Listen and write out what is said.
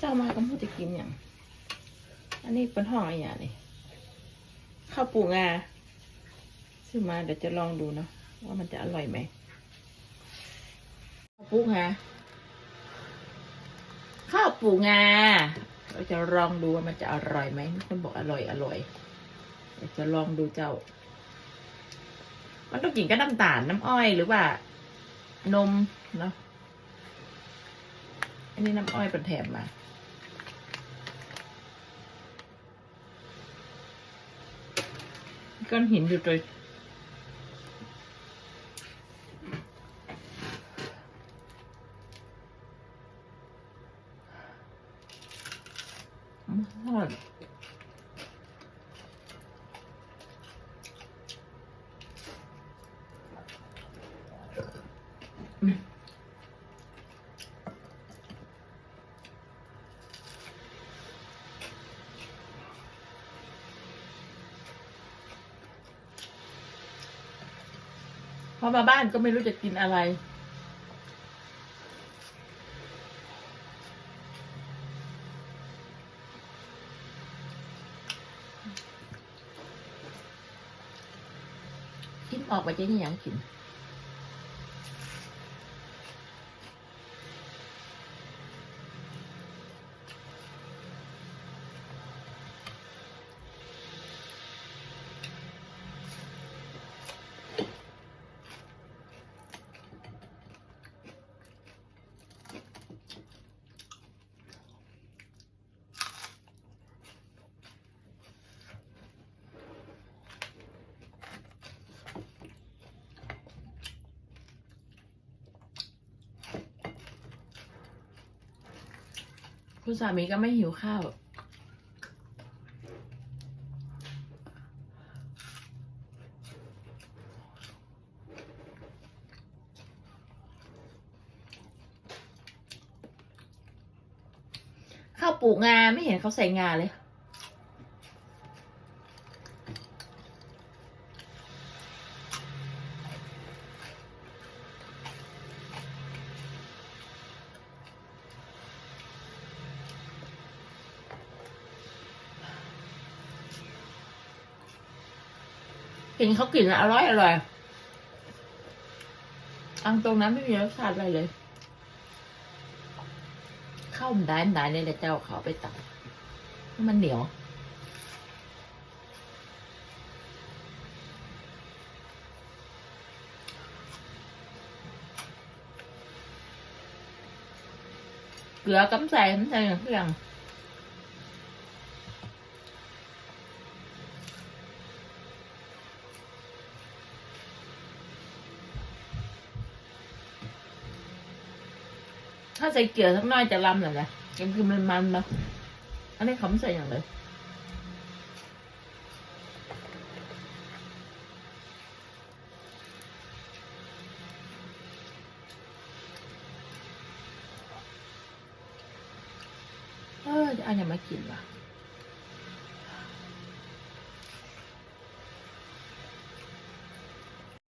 เจ้ามาก็พูดจะกินอย่างอันนี้เป็นห้องอะไรอย่างนี่ข้าวปูงาซื้อมาเดี๋ยวจะลองดูเนาะว่ามันจะอร่อยไหมข้าวปูงาข้าวปูงาเราจะลองดูว่ามันจะอร่อยไหมมีคนบอกอร่อยอร่อยเดี๋ยวจะลองดูเจ้า มันต้องกินกับน้ำตาลน้ำอ้อยหรือว่า นมเนาะอันนี้น้ำอ้อยเป็นแถมมา ก้อนหินอยู่ตัวอืมทอดอืม พอมาบ้านก็ไม่รู้จะกินอะไรกินออกไปจะนี่ยังกิน คุณสามีก็ไม่หิวข้าว ข้าวปลูกงาไม่เห็นเขาใส่งาเลย เห็นเขากลิ่นแล้วอร่อยอร่อยอังตรงนั้นไม่มีรสชาติอะไรเลย เข้ามันได้มันได้เนี่ยแต่เจ้าเขาไปตัดมันเหนียวเกลือกำใส่มันใส่อย่างเพียง ถ้าใส่เกลือสักหน้อยจะลำหน่อยนะยังคือมันมันๆเนาะอันนี้เขาไม่ใส่อย่างเลยเอออันยังไม่กินว่ะ